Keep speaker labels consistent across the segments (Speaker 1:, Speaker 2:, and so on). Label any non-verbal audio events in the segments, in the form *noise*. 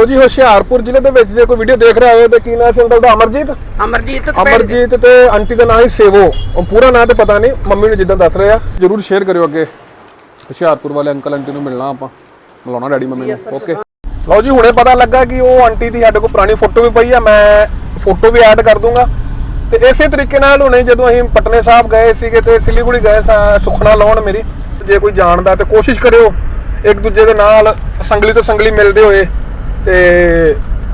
Speaker 1: ਉਹ ਜੀ ਹੁਸ਼ਿਆਰਪੁਰ ਜ਼ਿਲ੍ਹੇ ਦੇ ਵਿੱਚ ਜੇ ਕੋਈ ਵੀਡੀਓ ਦੇਖ ਰਿਹਾ ਹੋਵੇ ਤੇ ਕੀ ਨਾਮ ਸੀ ਤੁਹਾਡਾ ਅਮਰਜੀਤ?
Speaker 2: ਅਮਰਜੀਤ
Speaker 1: ਅਮਰਜੀਤ ਤੇ ਆਂਟੀ ਦਾ ਨਾਮ ਹੀ ਸੇਵੋ। ਉਹ ਪੂਰਾ ਨਾਮ ਤੇ ਪਤਾ ਨਹੀਂ ਮੰਮੀ ਨੂੰ ਜਿੱਦਾਂ ਦੱਸ ਰਹੇ। ਆ ਜਰੂਰ ਸ਼ੇਅਰ ਕਰਿਓ ਅੱਗੇ। ਹੁਸ਼ਿਆਰਪੁਰ ਵਾਲੇ ਅੰਕਲ ਆਂਟੀ ਨੂੰ ਮਿਲਣਾ ਆਪਾਂ। ਮਿਲਾਉਣਾ ਡੈਡੀ ਮੰਮੀ ਨੂੰ। ਓਕੇ ਲਓ ਜੀ ਹੁਣੇ ਪਤਾ ਲੱਗਾ ਕਿ ਉਹ ਆਂਟੀ ਦੀ ਸਾਡੇ ਕੋਲ ਪੁਰਾਣੀ ਫੋਟੋ ਵੀ ਪਈ ਆ। ਮੈਂ ਫੋਟੋ ਵੀ ਐਡ ਕਰ ਦੂੰਗਾ। ਤੇ ਇਸੇ ਤਰੀਕੇ ਨਾਲ ਹੁਣੇ ਜਦੋਂ ਅਸੀਂ ਪਟਨੇ ਸਾਹਿਬ ਗਏ ਸੀਗੇ ਤੇ ਸਿਲੀਗੁੜੀ ਗਏ ਸੁਖਣਾ ਲਾਉਣ ਮੇਰੀ। ਜੇ ਕੋਈ ਜਾਣਦਾ ਤੇ ਕੋਸ਼ਿਸ਼ ਕਰਿਓ ਇੱਕ ਦੂਜੇ ਦੇ ਨਾਲ ਸੰਗਲੀ ਤੋਂ ਸੰਗਲੀ ਮਿਲਦੇ ਹੋਏ। ਤੇ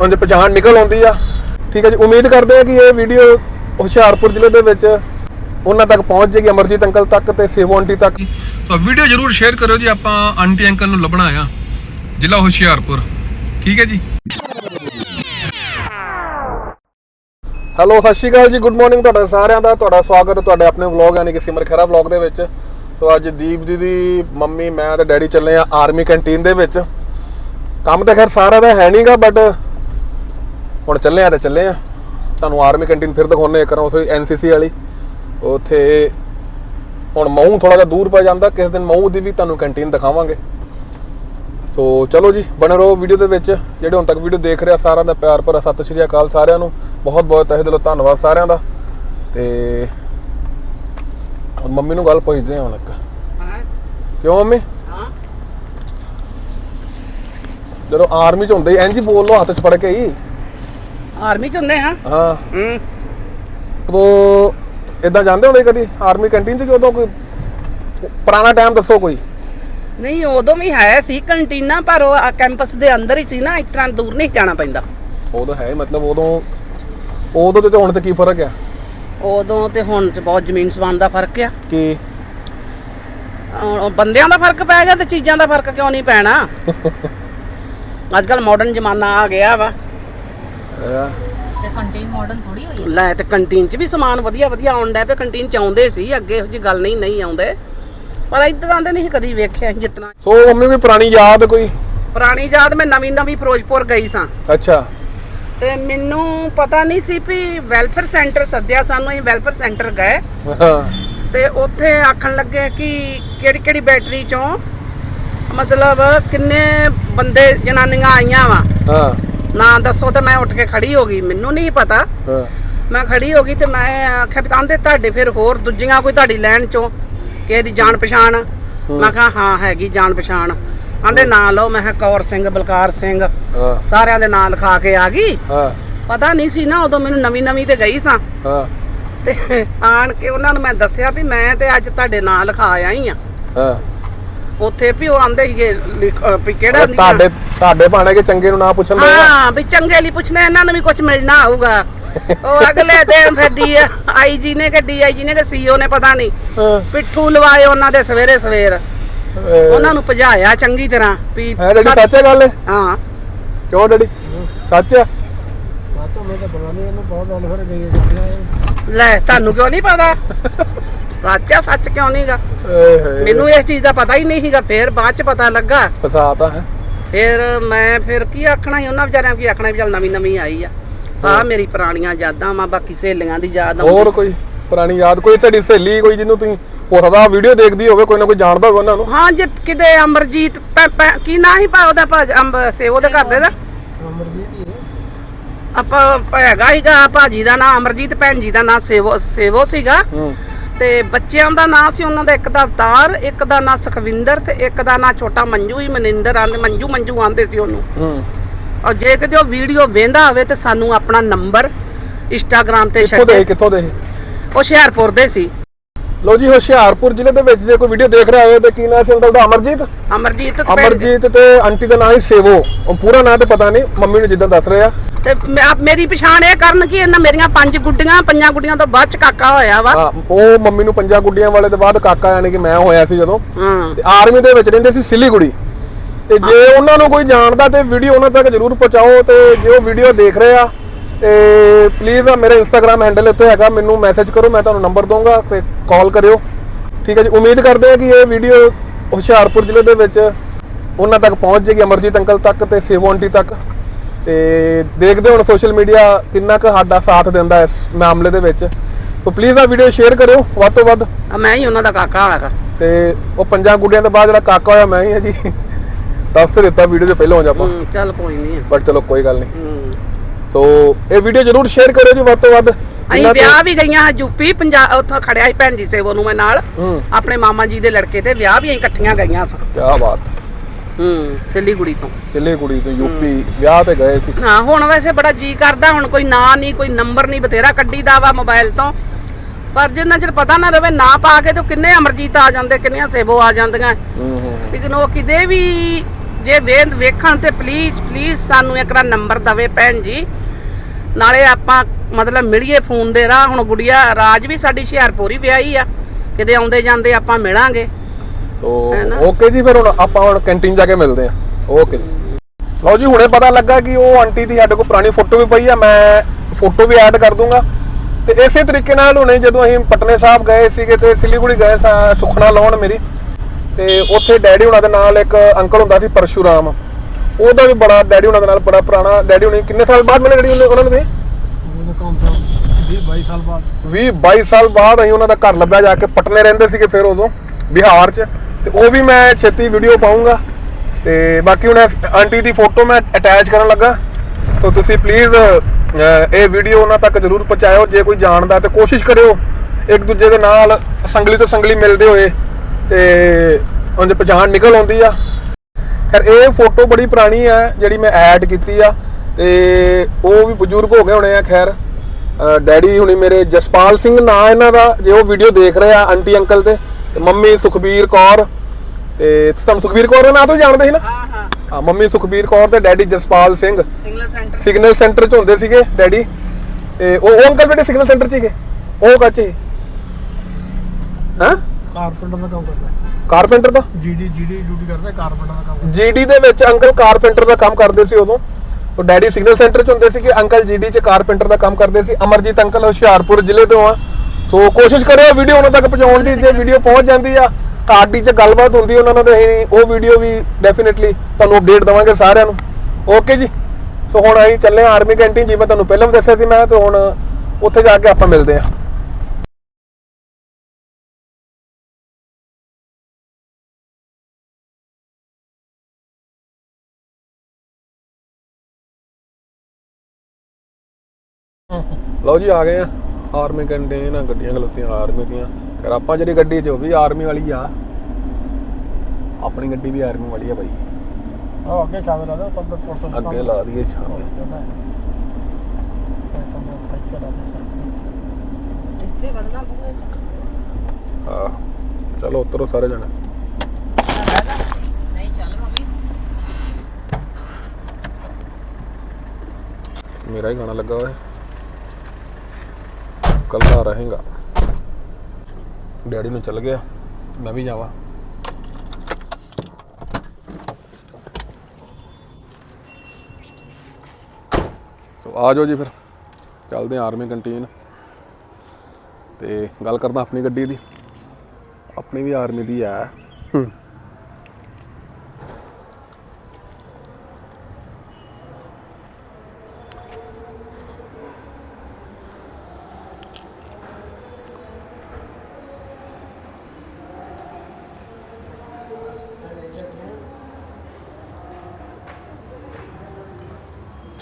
Speaker 1: ਉਹਦੀ ਪਛਾਣ ਨਿਕਲ ਆਉਂਦੀ ਆ। ਠੀਕ ਹੈ ਜੀ ਉਮੀਦ ਕਰਦੇ ਆ ਕਿ ਇਹ ਵੀਡੀਓ ਹੁਸ਼ਿਆਰਪੁਰ ਜ਼ਿਲ੍ਹੇ ਦੇ ਵਿੱਚ ਉਹਨਾਂ ਤੱਕ ਪਹੁੰਚ ਜੇਗੀ ਅਮਰਜੀਤ ਅੰਕਲ ਤੱਕ ਤੇ ਸੇਵੋ ਆਂਟੀ ਤੱਕ। ਤਾਂ ਵੀਡੀਓ ਜਰੂਰ ਸ਼ੇਅਰ ਕਰਿਓ ਜੀ ਆਪਾਂ ਆਂਟੀ ਅੰਕਲ ਨੂੰ ਲੱਭਣਾ ਆ ਜ਼ਿਲ੍ਹਾ ਹੁਸ਼ਿਆਰਪੁਰ। ਠੀਕ ਹੈ ਜੀ? ਹੈਲੋ ਸਤਿ ਸ਼੍ਰੀ ਅਕਾਲ ਜੀ ਗੁੱਡ ਮਾਰਨਿੰਗ ਤੁਹਾਡਾ ਸਾਰਿਆਂ ਦਾ ਤੁਹਾਡਾ ਸਵਾਗਤ ਹੈ ਤੁਹਾਡੇ ਆਪਣੇ ਵਲੌਗ ਯਾਨੀ ਕਿ ਸਿਮਰ ਖੈਰਾ ਵਲੌਗ ਦੇ ਵਿੱਚ। ਸੋ ਅੱਜ ਦੀਪ ਜੀ ਦੀ ਮੰਮੀ ਮੈਂ ਤੇ ਡੈਡੀ ਚੱਲੇ ਆ ਆਰਮੀ ਕੈਂਟੀਨ ਦੇ ਵਿੱਚ। ਕੰਮ ਤਾਂ ਖੈਰ ਸਾਰਾ ਦਾ ਹੈ ਨਹੀਂਗਾ ਬਟ ਹੁਣ ਚੱਲੇ ਆ ਤੇ ਚੱਲੇ ਆ। ਤੁਹਾਨੂੰ ਆਰਮੀ ਕੈਂਟੀਨ ਫਿਰ ਦਿਖਾਉਣੇ ਇੱਕ ਨਾ ਉਸੇ ਐਨਸੀਸੀ ਵਾਲੀ। ਉੱਥੇ ਹੁਣ ਮਊ ਥੋੜਾ ਜਿਹਾ ਦੂਰ ਪੈ ਜਾਂਦਾ ਕਿਸੇ ਦਿਨ ਮਊ ਦੀ ਵੀ ਤੁਹਾਨੂੰ ਕੈਂਟੀਨ ਦਿਖਾਵਾਂਗੇ। ਸੋ ਚਲੋ ਜੀ ਬਣੇ ਰਹੋ ਵੀਡੀਓ ਦੇ ਵਿੱਚ ਜਿਹੜੇ ਹੁਣ ਤੱਕ ਵੀਡੀਓ ਦੇਖ ਰਿਹਾ ਸਾਰਿਆਂ ਦਾ ਪਿਆਰ ਭਰਾ ਸਤਿ ਸ਼੍ਰੀ ਅਕਾਲ ਸਾਰਿਆਂ ਨੂੰ। ਬਹੁਤ ਬਹੁਤ ਤਹਿ ਦਿਲੋਂ ਧੰਨਵਾਦ ਸਾਰਿਆਂ ਦਾ। ਤੇ ਮੰਮੀ ਨੂੰ ਗੱਲ ਪੁੱਛਦੇ ਹਾਂ ਹੁਣ ਇੱਕ। ਕਿਉਂ ਮੰਮੀ
Speaker 2: ਹਾਂ
Speaker 1: ਜਦੋਂ ਆਰਮੀ ਚ ਹੁੰਦੇ ਇੰਜ ਹੀ ਬੋਲ ਲਓ ਹੱਥ 'ਚ ਫੜ ਕੇ ਹੀ।
Speaker 2: ਆਰਮੀ ਚ ਹੁੰਦੇ ਹਾਂ
Speaker 1: ਹਾਂ।
Speaker 2: ਹੂੰ।
Speaker 1: ਉਦੋਂ ਇਦਾਂ ਜਾਂਦੇ ਹੁੰਦੇ ਕਦੀ? ਆਰਮੀ ਕੈਂਟੀਨ 'ਚ ਕਿ ਉਦੋਂ ਕੋਈ ਪੁਰਾਣਾ ਟਾਈਮ ਦੱਸੋ ਕੋਈ?
Speaker 2: ਨਹੀਂ ਉਦੋਂ ਵੀ ਹੈ ਸੀ ਕੰਟੀਨਾ ਪਰ ਉਹ ਆ ਕੈਂਪਸ ਦੇ ਅੰਦਰ ਹੀ ਸੀ ਨਾ ਤਰ੍ਹਾਂ ਦੂਰ ਨਹੀਂ ਜਾਣਾ ਪੈਂਦਾ।
Speaker 1: ਉਦੋਂ ਹੈ ਹੀ, ਮਤਲਬ ਉਦੋਂ ਉਦੋਂ ਤੇ ਤੇ ਹੁਣ ਤੇ ਕੀ ਫ਼ਰਕ ਆ?
Speaker 2: ਉਦੋਂ ਤੇ ਹੁਣ ਚ ਬਹੁਤ ਜ਼ਮੀਨ ਸਮਾਨ ਦਾ ਫ਼ਰਕ ਆ।
Speaker 1: ਕਿ?
Speaker 2: ਅਹ ਬੰਦਿਆਂ ਦਾ ਫ਼ਰਕ ਪੈ ਗਿਆ ਤੇ ਚੀਜ਼ਾਂ ਦਾ ਫ਼ਰਕ ਕਿਉਂ ਨਹੀਂ ਪੈਣਾ? *laughs* ਅੱਜ ਕੱਲ ਮਾਡਰਨ ਜ਼ਮਾਨਾ ਆ ਗਿਆ ਵਾ।
Speaker 3: ਤੇ ਕੰਟੇਨ ਮਾਡਰਨ ਥੋੜੀ ਹੋਈ ਹੈ।
Speaker 2: ਲੈ ਤੇ ਕੰਟੀਨ 'ਚ ਵੀ ਸਮਾਨ ਵਧੀਆ ਵਧੀਆ ਆਉਂਦਾ ਪਿਆ। ਕੰਟੀਨ 'ਚ ਆਉਂਦੇ ਸੀ ਅੱਗੇ ਇਹੋ ਜੀ ਗੱਲ ਨਹੀਂ ਨਹੀਂ ਆਉਂਦੇ। ਪਰ ਇਦਾਂ ਦੇ ਨਹੀਂ ਕਦੀ ਵੇਖਿਆ ਜਿਤਨਾ।
Speaker 1: ਸੋ ਮੰਮੀ ਕੋਈ ਪੁਰਾਣੀ ਯਾਦ ਕੋਈ?
Speaker 2: ਪੁਰਾਣੀ ਯਾਦ ਮੈਂ ਨਵੀਂ ਨਵੀਂ ਫਿਰੋਜ਼ਪੁਰ ਗਈ ਸਾਂ।
Speaker 1: ਅੱਛਾ।
Speaker 2: ਤੇ ਮੈਨੂੰ ਪਤਾ ਨਹੀਂ ਸੀ ਵੀ ਵੈਲਫੇਅਰ ਸੈਂਟਰ ਸੱਦਿਆ ਸਾਨੂੰ ਅਸੀਂ ਵੈਲਫੇਅਰ ਸੈਂਟਰ ਗਏ।
Speaker 1: ਹਾਂ।
Speaker 2: ਤੇ ਉੱਥੇ ਆਖਣ ਲੱਗੇ ਕਿ ਕਿਹੜੀ ਕਿਹੜੀ ਬੈਟਰੀ ਚੋਂ ਮਤਲਬ ਕਿੰਨੇ ਬੰਦੇ ਜਨਾਨੀਆਂ ਆਈਆਂ ਵਾ।
Speaker 1: ਹਾਂ।
Speaker 2: ਨਾ ਦੱਸੋ ਤੇ ਮੈਂ ਉੱਠ ਕੇ ਖੜੀ ਹੋ ਗਈ ਮੈਨੂੰ ਨਹੀਂ ਪਤਾ।
Speaker 1: ਹਾਂ।
Speaker 2: ਮੈਂ ਖੜੀ ਹੋ ਗਈ ਤੇ ਮੈਂ ਆਖਿਆ ਵੀ ਤਾਂਦੇ ਤੁਹਾਡੇ ਫਿਰ ਹੋਰ ਦੂਜੀਆਂ ਕੋਈ ਤੁਹਾਡੀ ਲੈਣ ਚੋਂ ਕਿਸੇ ਦੀ ਜਾਣ ਪਛਾਣ? ਮੈਂ ਕਿਹਾ ਹਾਂ ਹੈਗੀ ਜਾਣ ਪਛਾਣ। ਆਂਦੇ ਨਾਂ ਲਓ ਮੈਂ ਕਿਹਾ ਕੌਰ ਸਿੰਘ ਬਲਕਾਰ ਸਿੰਘ।
Speaker 1: ਹਾਂ।
Speaker 2: ਸਾਰਿਆਂ ਦੇ ਨਾਂ ਲਿਖਾ ਕੇ ਆ ਗਈ।
Speaker 1: ਹਾਂ।
Speaker 2: ਪਤਾ ਨਹੀਂ ਸੀ ਨਾ ਉਦੋਂ ਮੈਨੂੰ ਨਵੀਂ ਨਵੀਂ ਤੇ ਗਈ ਸਾਂ।
Speaker 1: ਹਾਂ।
Speaker 2: ਤੇ ਆਣ ਕੇ ਉਹਨਾਂ ਨੂੰ ਮੈਂ ਦੱਸਿਆ ਵੀ ਮੈਂ ਤੇ ਅੱਜ ਤੁਹਾਡੇ ਨਾਂ ਲਿਖਾ ਆਈ ਆ।
Speaker 1: ਹਾਂ।
Speaker 2: ਉੱਥੇ ਵੀ ਉਹ ਆਂਦੇ ਸੀਗੇ ਲਿਖ- ਅਹ ਵੀ ਕਿਹੜਾ ਦੀਆਂ-
Speaker 1: ਤੁਹਾਡੇ ਤੁਹਾਡੇ ਬਾਣੇ ਕੇ ਚੰਗੇ ਨੂੰ ਨਾ ਪੁੱਛਣ ਦੇ
Speaker 2: ਹਾਂ ਵੀ ਚੰਗੇ ਲਈ ਪੁੱਛਣਾ ਇਹਨਾਂ ਨੂੰ ਵੀ ਕੁਝ ਮਿਲਣਾ ਹੋਊਗਾ ਉਹ ਅਗਲੇ ਦਿਨ ਫਿਰ ਡੀ ਆਈ ਜੀ ਨੇ ਕਿ ਡੀ ਆਈ ਜੀ ਨੇ ਕਿ ਸੀਓ ਨੇ ਪਤਾ ਨਹੀਂ। ਪਿੱਠੂ ਲਵਾਏ ਉਹਨਾਂ ਦੇ ਸਵੇਰੇ ਸਵੇਰ। ਉਹਨਾਂ ਨੂੰ ਭਜਾਇਆ ਚੰਗੀ ਤਰ੍ਹਾਂ ਵੀ
Speaker 1: ਹੈ ਡੈਡੀ
Speaker 2: ਸੱਚ-
Speaker 1: ਹੈ ਗੱਲ ਇਹ?
Speaker 2: ਹਾਂ।
Speaker 1: ਕਿਉਂ ਡੈਡੀ? ਸੱਚ ਆ
Speaker 4: ਬਾਤੋਂ ਮੈਂ ਤਾਂ ਬਣਾ ਲਈ ਇਹਨੂੰ ਬਹੁਤ ਗੱਲ ਫਿਰ ਗਈ ਹੈ
Speaker 2: ਲੈ ਤੁਹਾਨੂੰ ਕਿਉਂ ਨਹੀਂ ਪਤਾ? ਸੱਚ ਸੱਚ ਕਿਉਂ ਨਹੀਂਗਾ
Speaker 1: ਏ ਹੋਏ
Speaker 2: ਮੈਨੂੰ ਇਸ ਚੀਜ਼ ਦਾ ਪਤਾ ਹੀ ਨਹੀਂ ਸੀਗਾ ਫਿਰ ਬਾਅਦ ਚ ਪਤਾ ਲੱਗਾ।
Speaker 1: ਫਸਾਤਾ ਹੈ।
Speaker 2: ਫਿਰ ਮੈਂ ਫਿਰ ਕੀ ਆਖਣਾ ਸੀ? ਉਹਨਾਂ ਵਿਚਾਰਿਆਂ ਕੀ ਆਖਣਾ ਵੀ ਚੱਲ ਨਵੀਂ ਨਵੀਂ ਆਈ ਆ। ਆ ਮੇਰੀ ਪੁਰਾਣੀਆਂ ਯਾਦਾਂ ਵਾ ਬਾਕੀ ਸਹੇਲੀਆਂ ਦੀ ਯਾਦ ਆਉਂਦੀ।
Speaker 1: ਹੋਰ ਕੋਈ ਪੁਰਾਣੀ ਯਾਦ? ਕੋਈ ਤੁਹਾਡੀ ਸਹੇਲੀ ਕੋਈ ਜਿਹਨੂੰ ਤੁਸੀਂ ਹੋ ਸਕਦਾ ਵੀਡੀਓ ਦੇਖਦੀ ਹੋਵੇ ਕੋਈ ਨਾ ਕੋਈ ਜਾਣਦਾ ਹੋਵੇ ਉਹਨਾਂ ਨੂੰ?
Speaker 2: ਹਾਂ ਜੇ ਕਿਤੇ ਅਮਰਜੀਤ ਪੈ- ਪੈ- ਕੀ ਨਾਂ ਸੀ ਪਾ ਉਹਦਾ ਭਾਜ ਅੰਬ ਸੇਵੋ ਦੇ ਘਰ ਦੇ ਦਾ?
Speaker 4: ਅਮਰਜੀਤ ਹੀ ਹੈ।
Speaker 2: ਆਪਾਂ ਹੈਗਾ ਹੀਗਾ ਭਾਜੀ ਦਾ ਨਾਂ ਅਮਰਜੀਤ ਭੈਣ ਜੀ ਦਾ ਨਾਂ ਸੇਵੋ ਸੇਵੋ ਸੀਗਾ।
Speaker 1: ਹੂੰ।
Speaker 2: ਤੇ ਬੱਚਿਆਂ ਦਾ ਨਾਂ ਸੀ ਉਹਨਾਂ ਦਾ ਇੱਕ ਦਾ ਅਵਤਾਰ ਇੱਕ ਦਾ ਨਾਂ ਸੁਖਵਿੰਦਰ ਤੇ ਇੱਕ ਦਾ ਨਾਂ ਛੋਟਾ ਮੰਜੂ ਹੀ ਮਨਿੰਦਰ ਆਂਦੇ ਮੰਜੂ ਮੰਜੂ ਆਂਦੇ ਸੀ ਉਹਨੂੰ।
Speaker 1: ਹੂੰ।
Speaker 2: ਔਰ ਜੇ ਕਿਤੇ ਉਹ ਵੀਡੀਓ ਵੇਂਦਾ ਹੋਵੇ ਤੇ ਸਾਨੂੰ ਆਪਣਾ ਨੰਬਰ ਇੰਸਟਾਗ੍ਰam ਤੇ
Speaker 1: ਕਿੱਥੋਂ ਦੇ
Speaker 2: ਛੱਡੇ
Speaker 1: ਕਿੱਥੋਂ ਦੇ
Speaker 2: ਉਹ ਹੁਸ਼ਿਆਰਪੁਰ ਦੇ ਸੀ।
Speaker 1: ਲੋ ਜੀ ਹੁਸ਼ਿਆਰਪੁਰ ਜ਼ਿਲ੍ਹੇ ਦੇ ਵਿੱਚ ਜੇ ਕੋਈ ਵੀਡੀਓ ਦੇਖ ਰਿਹਾ ਹੋਵੇ ਤੇ ਕੀ ਨਾਮ ਸੀ ਅੰਕਲ ਦਾ ਅਮਰਜੀਤ?
Speaker 2: ਅਮਰਜੀਤ ਤੇ
Speaker 1: ਅਮਰਜੀਤ ਤੇ ਆਂਟੀ ਦਾ ਨਾਮ ਹੀ ਸੇਵੋ। ਉਹ ਪੂਰਾ ਨਾਮ ਤੇ ਪਤਾ ਨਹੀਂ ਮੰਮੀ ਨੂੰ ਜਿੱਦਾਂ ਦੱਸ ਰਹੇ ਆ।
Speaker 2: ਤੇ ਮੈਂ- ਆਪ- ਮੇਰੀ ਪਛਾਣ ਇਹ ਕਰਨ ਕਿ ਇਹਨਾਂ ਮੇਰੀਆਂ ਪੰਜ ਗੁੱਡੀਆਂ ਪੰਜਾਂ ਗੁੱਡੀਆਂ ਤੋਂ ਬਾਅਦ ਚ ਕਾਕਾ ਹੋਇਆ ਵਾ।
Speaker 1: ਹਾਂ, ਉਹ ਮੰਮੀ ਨੂੰ ਪੰਜਾਂ ਗੁੱਡੀਆਂ ਵਾਲੇ ਤੋਂ ਬਾਅਦ ਕਾਕਾ ਯਾਨੀ ਕਿ ਮੈਂ ਹੋਇਆ ਸੀ ਜਦੋਂ।
Speaker 2: ਹਾਂ।
Speaker 1: ਤੇ ਆਰਮੀ ਦੇ ਵਿੱਚ ਰਹਿੰਦੇ ਸੀ ਸਿਲੀਗੁੜੀ। ਤੇ ਜੇ ਉਹਨਾਂ ਨੂੰ ਕੋਈ ਜਾਣਦਾ ਤੇ ਵੀਡੀਓ ਉਹਨਾਂ ਤੱਕ ਜਰੂਰ ਪਹੁੰਚਾਓ ਤੇ ਜੇ ਉਹ ਵੀਡੀਓ ਦੇਖ ਰਹੇ ਆ ਤੇ ਪਲੀਜ਼ ਮੇਰੇ ਇੰਸਟਾਗ੍ਰam ਹੈਂਡਲ ਉੱਤੇ ਹੈਗਾ ਮੈਨੂੰ ਮੈਸੇਜ ਕਰੋ ਮੈਂ ਤੁਹਾਨੂੰ ਨੰਬਰ ਦਊਂਗਾ ਤੇ ਕਾਲ ਕਰਿਓ। ਠੀਕ ਹੈ ਜੀ ਉਮੀਦ ਕਰਦੇ ਆ ਕਿ ਇਹ ਵੀਡੀਓ ਹੁਸ਼ਿਆਰਪੁਰ ਜ਼ਿਲ੍ਹੇ ਦੇ ਵਿੱਚ ਉਹਨਾਂ ਤੱਕ ਪਹੁੰਚ ਜੇਗੀ ਅਮਰਜੀਤ ਅੰਕਲ ਤੱਕ ਤੇ ਸੇਵੋ ਆਂਟੀ ਤੱਕ। ਤੇ ਦੇਖਦੇ ਹੁਣ ਸੋਸ਼ਲ ਮੀਡੀਆ ਕਿੰਨਾ ਕੁ ਸਾਡਾ ਸਾਥ ਦਿੰਦਾ ਇਸ ਮਾਮਲੇ ਦੇ ਵਿੱਚ। ਸੋ ਪਲੀਜ਼ ਆ ਵੀਡੀਓ ਸ਼ੇਅਰ ਕਰਿਓ ਵੱਧ ਤੋਂ ਵੱਧ।
Speaker 2: ਆ ਮੈਂ ਹੀ ਉਹਨਾਂ ਦਾ ਕਾਕਾ ਹੈਗਾ
Speaker 1: ਤੇ ਉਹ ਪੰਜਾਂ ਗੁੱਡਿਆਂ ਤੋਂ ਬਾਅਦ ਜਿਹੜਾ ਕਾਕਾ ਹੋਇਆ ਮੈਂ ਹੀ ਆ ਜੀ। ਦੱਸ ਤੇ ਦਿੱਤਾ ਵੀਡੀਓ 'ਚ ਪਹਿਲਾਂ ਹੋ ਜਾ ਆਪਾਂ।
Speaker 2: ਹੂੰ, ਚੱਲ ਕੋਈ ਨਹੀਂ।
Speaker 1: ਬਟ ਚਲੋ ਕੋਈ ਗੱਲ ਨਹੀਂ।
Speaker 2: ਹੂੰ।
Speaker 1: ਸੋ ਇਹ ਵੀਡੀਓ ਜਰੂਰ ਸ਼ੇਅਰ ਕਰਿਓ ਜੀ ਵੱਧ ਤੋਂ ਵੱਧ।
Speaker 2: ਅਸੀਂ
Speaker 1: ਇਹਨਾਂ ਤੇ-
Speaker 2: ਵਿਆਹ ਵੀ ਗਈਆਂ ਹਾਂ ਯੂਪੀ ਪੰਜਾਬ ਉੱਥੋਂ ਖੜਿਆ ਸੀ ਭੈਣ ਜੀ ਸੇਵੋ ਨੂੰ ਮੈਂ ਨਾਲ।
Speaker 1: ਹੂੰ।
Speaker 2: ਆਪਣੇ ਮਾਮਾ ਜੀ ਦੇ ਲੜਕੇ ਤੇ ਵਿਆਹ ਵੀ ਅਸੀਂ ਇਕੱਠੀਆਂ ਗਈਆਂ ਸਾਂ।
Speaker 1: ਕਿਆ ਬਾਤ।
Speaker 2: ਹੂੰ ਸਿੱਲੀਗੁੜੀ ਤੋਂ
Speaker 1: ਸਿੱਲੇ ਕੁੜੀ ਤੋਂ ਯੂਪੀ ਵਿਆਹ ਤੇ ਗਏ ਸੀ।
Speaker 2: ਹਾਂ ਹੁਣ ਵੈਸੇ ਬੜਾ ਜੀ ਕਰਦਾ ਹੁਣ ਕੋਈ ਨਾਂ ਨਹੀਂ ਕੋਈ ਨੰਬਰ ਨਹੀਂ ਬਥੇਰਾ ਕੱਢੀਦਾ ਵਾ ਮੋਬਾਈਲ ਤੋਂ। ਪਰ ਜਿੰਨਾ ਚਿਰ ਪਤਾ ਨਾ ਰਵੇ ਨਾ ਪਾ ਕੇ ਤੇ ਕਿੰਨੇ ਅਮਰਜੀਤ ਆ ਜਾਂਦੇ ਕਿੰਨੀਆਂ ਸੇਵੋ ਆ ਜਾਂਦੀਆਂ।
Speaker 1: ਹੂੰ ਹੂੰ।
Speaker 2: ਲੇਕਿਨ ਉਹ ਕਿਤੇ ਵੀ ਜੇ ਵੇਖ ਵੇਖਣ ਤੇ ਪਲੀਜ਼ ਪਲੀਜ਼ ਸਾਨੂੰ ਇੱਕ ਰਾ ਨੰਬਰ ਦਵੇ ਭੈਣ ਜੀ। ਨਾਲੇ ਆਪਾਂ ਮਤਲਬ ਮਿਲੀਏ ਫੋਨ ਦੇ ਰਾਹ। ਹੁਣ ਗੁੜੀਆ ਰਾਜ ਵੀ ਸਾਡੀ ਹੁਸ਼ਿਆਰਪੁਰ ਹੀ ਵਿਆਹੀ ਆ। ਕਿਤੇ ਆਉਂਦੇ ਜਾਂਦੇ ਆਪਾਂ ਮਿਲਾਂਗੇ।
Speaker 1: ਸੋ? ਓਕੇ ਜੀ ਫਿਰ ਹੁਣ ਆਪਾਂ ਹੁਣ ਕੈਂਟੀਨ ਜਾ ਕੇ ਮਿਲਦੇ ਆ। ਓਕੇ ਜੀ। ਲਓ ਜੀ ਹੁਣੇ ਪਤਾ ਲੱਗਾ ਕਿ ਉਹ ਆਂਟੀ ਦੀ ਸਾਡੇ ਕੋਲ ਪੁਰਾਣੀ ਫੋਟੋ ਵੀ ਪਈ ਆ। ਮੈਂ ਫੋਟੋ ਵੀ ਐਡ ਕਰ ਦੂੰਗਾ। ਤੇ ਇਸੇ ਤਰੀਕੇ ਨਾਲ ਹੁਣੇ ਜਦੋਂ ਅਸੀਂ ਪਟਨੇ ਸਾਹਿਬ ਗਏ ਸੀਗੇ ਤੇ ਸਿਲੀਗੁੜੀ ਗਏ ਸੁਖਣਾ ਲਾਉਣ ਮੇਰੀ। ਤੇ ਉੱਥੇ ਡੈਡੀ ਹੁਣਾਂ ਦੇ ਨਾਲ ਇੱਕ ਅੰਕਲ ਹੁੰਦਾ ਸੀ ਪਰਸ਼ੂਰਾਮ। ਉਹਦਾ ਵੀ ਬੜਾ ਡੈਡੀ ਹੁਣਾਂ ਦੇ ਨਾਲ ਬੜਾ ਪੁਰਾਣਾ। ਡੈਡੀ ਹੁਣੀ ਕਿੰਨੇ ਸਾਲ ਬਾਅਦ ਮਿਲੇ ਡੈਡੀ ਹੁਣੇ ਉਹਨਾਂ ਨੂੰ ਤੁਸੀਂ
Speaker 4: ਉਹਦਾ ਕੰਮ ਤਾਂ 20 22 ਸਾਲ ਬਾਅਦ।
Speaker 1: 20 22 ਸਾਲ ਬਾਅਦ ਅਸੀਂ ਉਹਨਾਂ ਦਾ ਘਰ ਲੱਭਿਆ ਜਾ ਕੇ। ਪਟਨੇ ਰਹਿੰਦੇ ਸੀਗੇ ਫਿਰ ਉਦੋਂ ਬਿਹਾਰ 'ਚ। ਤੇ ਉਹ ਵੀ ਮੈਂ ਛੇਤੀ ਵੀਡੀਓ ਪਾਉਂਗਾ ਤੇ ਬਾਕੀ ਹੁਣ ਆਂਟੀ ਦੀ ਫੋਟੋ ਮੈਂ ਅਟੈਚ ਕਰਨ ਲੱਗਾ। ਸੋ ਤੁਸੀਂ ਪਲੀਜ਼ ਇਹ ਵੀਡੀਓ ਉਹਨਾਂ ਤੱਕ ਜ਼ਰੂਰ ਪਹੁੰਚਾਇਓ। ਜੇ ਕੋਈ ਜਾਣਦਾ ਤੇ ਕੋਸ਼ਿਸ਼ ਕਰਿਓ ਇੱਕ ਦੂਜੇ ਦੇ ਨਾਲ ਸੰਗਲੀ ਤੋਂ ਸੰਗਲੀ ਮਿਲਦੇ ਹੋਏ। ਤੇ ਉਂਝ ਪਛਾਣ ਨਿਕਲ ਆਉਂਦੀ ਆ। ਖੈਰ ਇਹ ਫੋਟੋ ਬੜੀ ਪੁਰਾਣੀ ਹੈ ਜਿਹੜੀ ਮੈਂ ਐਡ ਕੀਤੀ ਆ ਤੇ ਉਹ ਵੀ ਬਜ਼ੁਰਗ ਹੋ ਗਏ ਹੋਣੇ ਆ ਖੈਰ। ਡੈਡੀ ਹੁਣੀ ਮੇਰੇ ਜਸਪਾਲ ਸਿੰਘ ਨਾਂ ਇਹਨਾਂ ਦਾ ਜੇ ਉਹ ਵੀਡੀਓ ਦੇਖ ਰਹੇ ਆ ਆਂਟੀ ਅੰਕਲ ਤੇ ਮੰਮੀ ਸੁਖਬੀਰ ਕੌਰ। ਤੇ ਤੁਹਾਨੂੰ ਸੁਖਬੀਰ ਕੌਰ ਦਾ ਨਾਂ ਤੋਂ ਜਾਣਦੇ ਸੀ ਨਾ?
Speaker 2: ਹਾਂ ਹਾਂ।
Speaker 1: ਹਾਂ ਮੰਮੀ ਸੁਖਬੀਰ ਕੌਰ ਤੇ daddy Jaspal Singh.
Speaker 2: Centre
Speaker 1: signal centre 'ਚ ਹੁੰਦੇ ਸੀਗੇ ਡੈਡੀ। ਤੇ ਉਹ ਉਹ ਅੰਕਲ ਬੇਟੇ ਸਿਗਨਲ ਸੈਂਟਰ 'ਚ ਸੀਗੇ ਉਹ ਕੱਚੇ ਹਾਂ?
Speaker 4: ਕਾਰਪੈਂਟਰ ਦਾ ਕੰਮ ਕਰਦਾ।
Speaker 1: ਕਾਰਪੈਂਟਰ ਦਾ?
Speaker 4: ਜੀਡੀ ਜੀਡੀ ਡਿਊਟੀ ਕਰਦਾ ਕਾਰਪੈਂਟਰ ਦਾ ਕੰਮ
Speaker 1: ਜੀਡੀ ਦੇ ਵਿੱਚ ਅੰਕਲ ਕਾਰਪੈਂਟਰ ਦਾ ਕੰਮ ਕਰਦੇ ਸੀ ਉਦੋਂ? ਉਹ ਡੈਡੀ ਸਿਗਨਲ ਸੈਂਟਰ 'ਚ ਹੁੰਦੇ ਸੀ ਕਿ ਅੰਕਲ ਜੀਡੀ 'ਚ ਕਾਰਪੈਂਟਰ ਦਾ ਕੰਮ ਕਰਦੇ ਸੀ? ਅਮਰਜੀਤ ਅੰਕਲ ਹੁਸ਼ਿਆਰਪੁਰ ਜ਼ਿਲ੍ਹੇ ਤੋਂ ਆ। ਸੋ ਕੋਸ਼ਿਸ਼ ਕਰਿਓ ਵੀਡੀਓ ਉਹਨਾਂ ਤੱਕ ਪਹੁੰਚਾਉਣ ਦੀ ਜੇ ਵੀਡੀਓ ਪਹੁੰਚ ਜਾਂਦੀ ਆ ਕਾਰਡੀ 'ਚ ਗੱਲਬਾਤ ਹੁੰਦੀ ਉਹਨਾਂ ਨਾਲ ਤੇ ਅਸੀਂ ਉਹ ਵੀਡੀਓ ਵੀ ਡੈਫੀਨਿਟਲੀ ਤੁਹਾਨੂੰ ਅਪਡੇਟ ਦਵਾਂਗੇ ਸਾਰਿਆਂ ਨੂੰ। ਓਕੇ ਜੀ? ਸੋ ਹੁਣ ਅਸੀਂ ਚੱਲੇ ਆ ਆਰਮੀ ਕੈਂਟੀਨ ਜਿਵੇਂ ਤੁਹਾਨੂੰ ਪਹਿਲਾਂ ਵੀ ਦੱਸਿਆ ਸੀ ਮੈਂ ਤੇ ਹੁਣ ਉੱਥੇ ਜਾ ਕੇ ਆਪਾਂ ਮਿਲਦੇ ਆ ਲਓ ਜੀ ਆ ਗਏ ਆ। ਆਰਮੀ ਕੰਟੇਨ ਗੱਡੀਆਂ ਖਲੋਤੀਆਂ ਆਰਮੀ ਦੀਆਂ। ਖੈਰ ਆਪਾਂ ਜਿਹੜੀ ਗੱਡੀ 'ਚ ਉਹ ਵੀ ਆਰਮੀ ਵਾਲੀ ਆ। ਆਪਣੀ ਗੱਡੀ ਵੀ ਆਰਮੀ ਵਾਲੀ ਆ ਬਾਈ।
Speaker 4: ਉਹ ਅੱਗੇ ਦਾ
Speaker 1: ਲਾ ਦਈਏ ਛਾਵੇਂ।
Speaker 2: ਇੱਥੇ। ਵੜਨਾ ਪਊਗਾ
Speaker 1: ਆ ਚਲੋ ਉਤਰੋ ਸਾਰੇ ਜਣੇ।
Speaker 3: ਨਹੀਂ ਚੱਲ ਮੰਮੀ।
Speaker 1: ਮੇਰਾ ਹੀ ਗਾਣਾ ਲੱਗਾ ਹੋਇਆ। ਕੱਲਾ ਰਹੇਗਾ। ਡੈਡੀ ਨੂੰ ਚੱਲ ਗਿਆ। ਮੈਂ ਵੀ ਜਾਵਾਂ। ਸੋ ਆ ਜਾਓ ਜੀ ਫਿਰ। ਚੱਲਦੇ ਹਾਂ ਆਰਮੀ ਕੰਟੀਨ ਤੇ ਗੱਲ ਕਰਦਾ ਆਪਣੀ ਗੱਡੀ ਦੀ। ਆਪਣੀ ਵੀ ਆਰਮੀ ਦੀ ਆ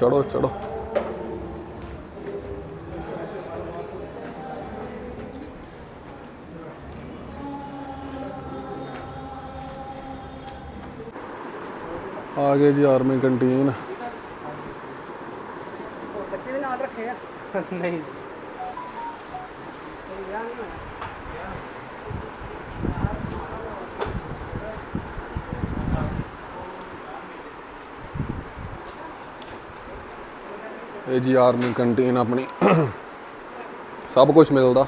Speaker 1: ਚੜੋ ਚੜੋ। ਆ ਗਏ ਜੀ ਆਰਮੀ ਕੰਟੀਨ।
Speaker 2: ਬੱਚੇ ਵੀ ਨਾਲ ਰੱਖੇ ਆ। *laughs*
Speaker 4: ਨਹੀਂ।
Speaker 1: ਇਹ ਜੀ ਆਰਮੀ ਕੰਟੀਨ ਆਪਣੀ। ਸਭ ਕੁਝ ਮਿਲਦਾ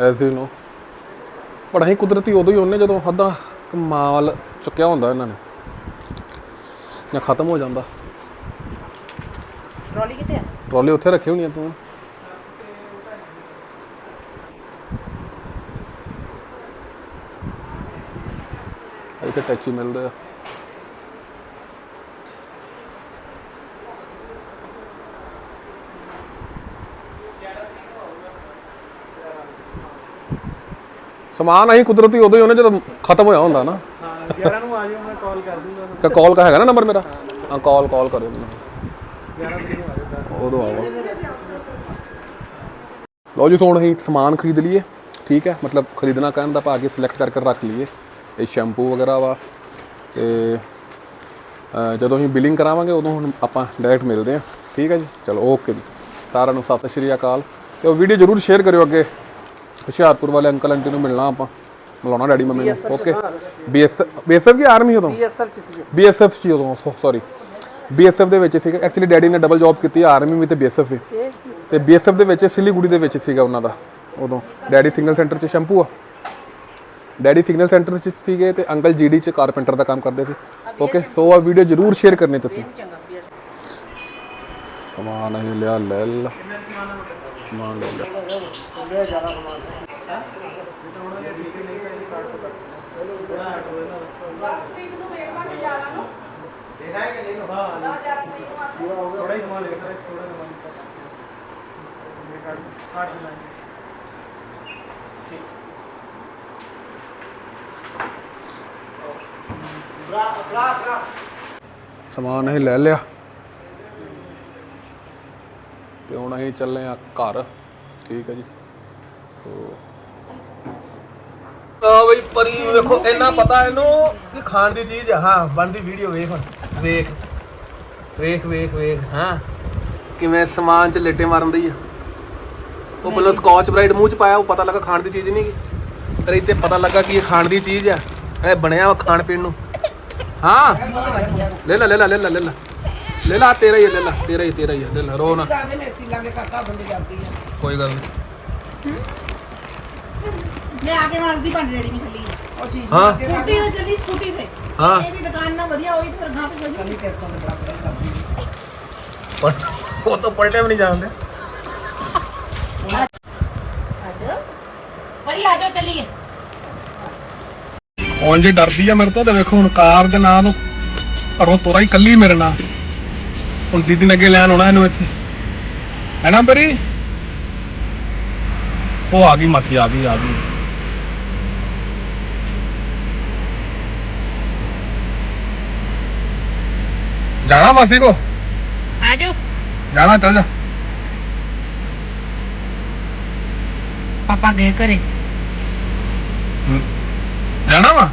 Speaker 1: ਐਸੇ ਨੂੰ ਪਰ ਅਸੀਂ ਕੁਦਰਤੀ ਉਦੋਂ ਹੀ ਉਹਨੇ ਜਦੋਂ ਅੱਧਾ ਮਾਲ ਚੁੱਕਿਆ ਹੁੰਦਾ ਇਹਨਾਂ ਨੇ। ਜਾਂ ਖਤਮ ਹੋ ਜਾਂਦਾ।
Speaker 3: ਟਰਾਲੀ ਕਿੱਥੇ ਆ?
Speaker 1: ਟਰਾਲੀ ਉੱਥੇ ਰੱਖੀ ਹੋਣੀ ਆ ਤੂੰ। ਇੱਥੇ ਟੈਚੀ ਮਿਲਦੇ ਆ। ਸਮਾਨ ਅਸੀਂ ਕੁਦਰਤੀ ਉਦੋਂ ਹੀ ਉਹਨੇ ਜਦੋਂ ਖਤਮ ਹੋਇਆ ਹੁੰਦਾ ਨਾ।
Speaker 4: ਹਾਂ 11 ਨੂੰ ਆ ਜਾਓ ਮੈਂ ਕਾਲ ਕਰ ਦੂੰਗਾ
Speaker 1: ਕਾ ਕਾਲ ਕਾ ਹੈਗਾ ਨਾ ਨੰਬਰ ਮੇਰਾ? ਹਾਂ ਕਾਲ ਕਾਲ ਕਰਿਓ ਮੈਨੂੰ। ਉਦੋਂ ਆਵਾ ਲਓ ਜੀ ਹੁਣ ਅਸੀਂ ਸਮਾਨ ਖਰੀਦ ਲਈਏ ਠੀਕ ਹੈ? ਮਤਲਬ ਖਰੀਦਣਾ ਕਹਿਣ ਦਾ ਭਾਗ ਸਿਲੈਕਟ ਕਰਕੇ ਰੱਖ ਲਈਏ। ਇਹ ਸ਼ੈਂਪੂ ਵਗੈਰਾ ਵਾ ਤੇ ਜਦੋਂ ਅਸੀਂ ਬਿਲਿੰਗ ਕਰਾਵਾਂਗੇ ਉਦੋਂ ਹੁਣ ਆਪਾਂ ਡਾਇਰੈਕਟ ਮਿਲਦੇ ਹਾਂ। ਠੀਕ ਹੈ ਜੀ? ਚਲੋ ਓਕੇ ਜੀ। ਸਾਰਿਆਂ ਨੂੰ ਸਤਿ ਸ਼੍ਰੀ ਅਕਾਲ। ਤੇ ਉਹ ਵੀਡੀਓ ਜਰੂਰ ਸ਼ੇਅਰ ਕਰਿਓ ਅੱਗੇ। ਹੁਸ਼ਿਆਰਪੁਰ ਵਾਲੇ ਅੰਕਲ ਆਂਟੀ ਨੂੰ ਮਿਲਣਾ ਆਪਾਂ। ਮਿਲਾਉਣਾ ਡੈਡੀ ਮੰਮੀ ਨੂੰ। ਓਕੇ ਬੀਐਸ ਬੀਐਸਐਫ ਕੀ ਆਰਮੀ ਉਦੋਂ?
Speaker 2: ਬੀਐਸਐਫ ਚ ਸੀ
Speaker 1: ਬੀਐਸਐਫ ਸੀ ਉਦੋਂ ਸੌਰੀ ਬੀਐਸਐਫ ਦੇ ਵਿੱਚ ਸੀਗਾ। ਐਕਚੁਅਲੀ ਡੈਡੀ ਨੇ ਡਬਲ ਜੌਬ ਕੀਤੀ ਆਰਮੀ ਵੀ ਤੇ ਬੀਐਸਐਫ ਵੀ। ਤੇ ਬੀਐਸਐਫ ਦੇ ਵਿੱਚ ਸਿਲੀਗੁੜੀ ਦੇ ਵਿੱਚ ਸੀਗਾ ਉਹਨਾਂ ਦਾ ਉਦੋਂ। ਡੈਡੀ ਸਿੰਗਲ ਸੈਂਟਰ 'ਚ ਸ਼ੈਂਪੂ ਆ। ਡੈਡੀ ਸਿਗਨਲ ਸੈਂਟਰ 'ਚ ਸੀਗੇ ਤੇ ਅੰਕਲ ਜੀਡੀ 'ਚ ਕਾਰਪੈਂਟਰ ਦਾ ਕੰਮ ਕਰਦੇ ਸੀ। ਓਕੇ ਸੋ ਆ ਵੀਡੀਓ ਜਰੂਰ ਸ਼ੇਅਰ ਕਰਨੀ ਤੁਸੀਂ। ਸਮਾਨ ਇਹ ਲਿਆ ਲੈ ਲਾ। ਸਮਾਨ ਲੈ ਲਿਆ ਸਮਾਨ ਅਸੀਂ ਲੈ ਲਿਆ। ਤੇ ਹੁਣ ਅਸੀਂ ਚੱਲੇ ਆ ਘਰ ਠੀਕ ਹੈ ਜੀ। ਸੋ ਆ ਬਈ ਪਰੀ ਵੇਖੋ ਇੰਨਾ ਪਤਾ ਇਹਨੂੰ ਕਿ ਖਾਣ ਦੀ ਚੀਜ਼ ਆ। ਹਾਂ ਬਣਦੀ ਵੀਡੀਓ ਵੇਖ ਹੁਣ ਵੇਖ ਵੇਖ ਵੇਖ ਵੇਖ ਹਾਂ। ਕਿਵੇਂ ਸਮਾਨ ਚ ਲੇਟੇ ਮਾਰਨ ਦੀ ਆ। ਉਹ ਪਹਿਲਾਂ ਸਕਾਚ ਬ੍ਰਾਈਟ ਮੂੰਹ ਚ ਪਾਇਆ ਉਹ ਪਤਾ ਲੱਗਾ ਖਾਣ ਦੀ ਚੀਜ਼ ਨਹੀਂ ਗੀ ਪਰ ਇੱਥੇ ਪਤਾ ਲੱਗਾ ਕਿ ਇਹ ਖਾਣ ਦੀ ਚੀਜ਼ ਆ। ਇਹ ਬਣਿਆ ਵਾ ਖਾਣ ਪੀਣ ਨੂੰ। ਹਾਂ। ਲੈ ਲੈ ਲੈ ਲੈ ਲੈ ਲੈ। ਲੈ ਲੈ ਲੈ ਲਾ ਤੇਰਾ ਹੀ ਹੈ, ਲੈ ਲਾ ਤੇਰਾ ਹੀ ਤੇਰਾ ਹੀ ਹੈ, ਲੈ ਲੈ ਰੋ ਨਾ। ਕੋਈ ਗੱਲ ਨਹੀਂ
Speaker 5: ਮੈਂ ਆਗੇ ਵਾਸਦੀ ਪੰਜ ਰੇੜੀ ਨਹੀਂ ਚੱਲੀ ਉਹ ਚੀਜ਼
Speaker 1: ਹਾਂ।
Speaker 5: ਸਕੂਟੀ ਤੇ ਚੱਲੀ ਸਕੂਟੀ ਤੇ।
Speaker 1: ਹਾਂ।
Speaker 5: ਇਹਦੀ ਦੁਕਾਨ ਨਾ ਵਧੀਆ ਹੋਈ ਤੇ ਫਿਰ ਗਾਂ ਤੇ ਕੋਈ
Speaker 1: ਪਰ ਉਹ ਤਾਂ ਪਲਟੇ ਵੀ ਨਹੀਂ ਜਾਣਦੇ।
Speaker 3: ਪਰੀ ਆ ਚੱਲੀਏ।
Speaker 1: ਹੁਣ ਜੇ ਡਰਦੀ ਆ ਮੇਰੇ ਤੋਂ ਤੇ ਵੇਖੋ ਹੁਣ ਕਾਰ ਦੇ ਨਾਂ ਨੂੰ। ਘਰੋਂ ਤੋਰਾ ਹੀ ਕੱਲੀ ਮੇਰੇ ਨਾਲ ਹੁਣ ਦੀਦੀ ਨੇ ਅੱਗੇ ਲੈਣ ਆਉਣਾ ਇਹਨੂੰ ਇੱਥੇ। ਹੈ ਨਾ ਬਰੀ ਉਹ ਆ ਗਈ ਮਾਥੀ ਆ ਗਈ ਆ ਗਈ। ਜਾਣਾ ਮਾਸੀ ਕੋ?
Speaker 3: ਆ ਜਾਓ
Speaker 1: ਜਾਣਾ ਚੱਲ ਜਾ।
Speaker 3: ਪਾਪਾ ਗਏ ਘਰੇ।
Speaker 1: ਹਮ। ਜਾਣਾ ਵਾ?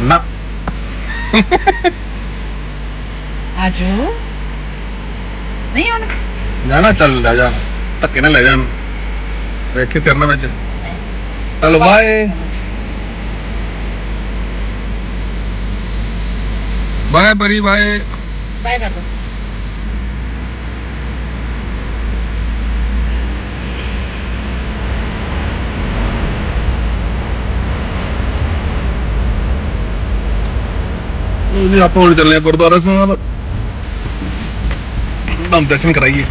Speaker 1: ਨਾ।
Speaker 3: ਆ ਜਾਓ ਨਹੀਂ ਹੁਣ?
Speaker 1: ਚੱਲ ਲੈ ਜਾ। ਧੱਕੇ ਨਾਲ ਲੈ ਜਾ ਵੇਖੇ ਵਿੱਚ। ਚਲ ਬਾਏ। ਬਾਏ ਬਰੀ ਬਾਏ।
Speaker 3: ਬਾਏ ਕਰ ਦੋ।
Speaker 1: ਲਓ ਜੀ ਆਪਾਂ ਹੁਣ ਚੱਲੇ ਗੁਰਦੁਆਰਾ ਸਾਹਿਬ। अपना दर्शन कराइए।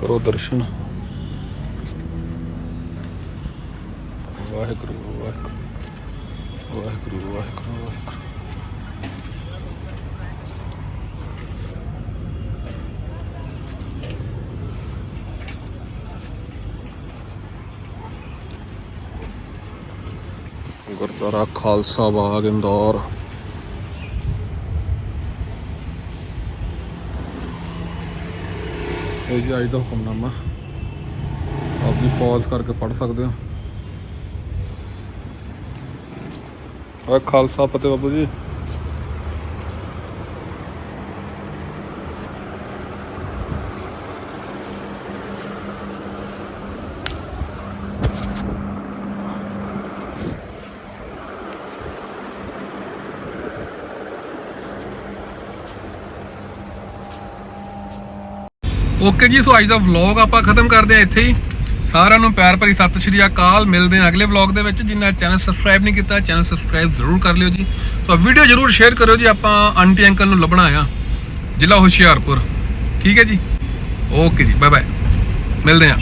Speaker 1: करो दर्शन। वाहगुरु वाहगुरु वाहगुरु वाहगुरु वाहगुरु। गुरुद्वारा ਖਾਲਸਾ ਬਾਗ ਇਹ ਜੀ ਅੱਜ ਦਾ ਹੁਕਮਨਾਮਾ। ਆਪ ਵੀ ਪੌਜ਼ ਕਰਕੇ ਪੜ ਸਕਦੇ ਹੋ। ਓਏ ਖਾਲਸਾ ਫਤਿਹ ਬਾਬੂ ਜੀ। ਓਕੇ ਜੀ, ਸੋ ਅੱਜ ਦਾ ਵਲੌਗ ਆਪਾਂ ਖਤਮ ਕਰਦੇ ਆ ਇੱਥੇ ਹੀ। ਸਾਰਿਆਂ ਨੂੰ ਪਿਆਰ ਭਰੀ ਸਤਿ ਸ਼੍ਰੀ ਅਕਾਲ, ਮਿਲਦੇ ਹਾਂ ਅਗਲੇ ਵਲੌਗ ਦੇ ਵਿੱਚ। ਜਿਨ੍ਹਾਂ ਚੈਨਲ ਸਬਸਕ੍ਰਾਈਬ ਨਹੀਂ ਕੀਤਾ ਚੈਨਲ ਸਬਸਕ੍ਰਾਈਬ ਜ਼ਰੂਰ ਕਰ ਲਿਓ ਜੀ। ਸੋ ਵੀਡੀਓ ਜ਼ਰੂਰ ਸ਼ੇਅਰ ਕਰਿਓ ਜੀ, ਆਪਾਂ ਆਂਟੀ ਅੰਕਲ ਨੂੰ ਲੱਭਣਾ ਆ, ਜ਼ਿਲ੍ਹਾ ਹੁਸ਼ਿਆਰਪੁਰ। ਠੀਕ ਹੈ ਜੀ? ਓਕੇ ਜੀ ਬਾਏ ਬਾਏ ਮਿਲਦੇ ਹਾਂ।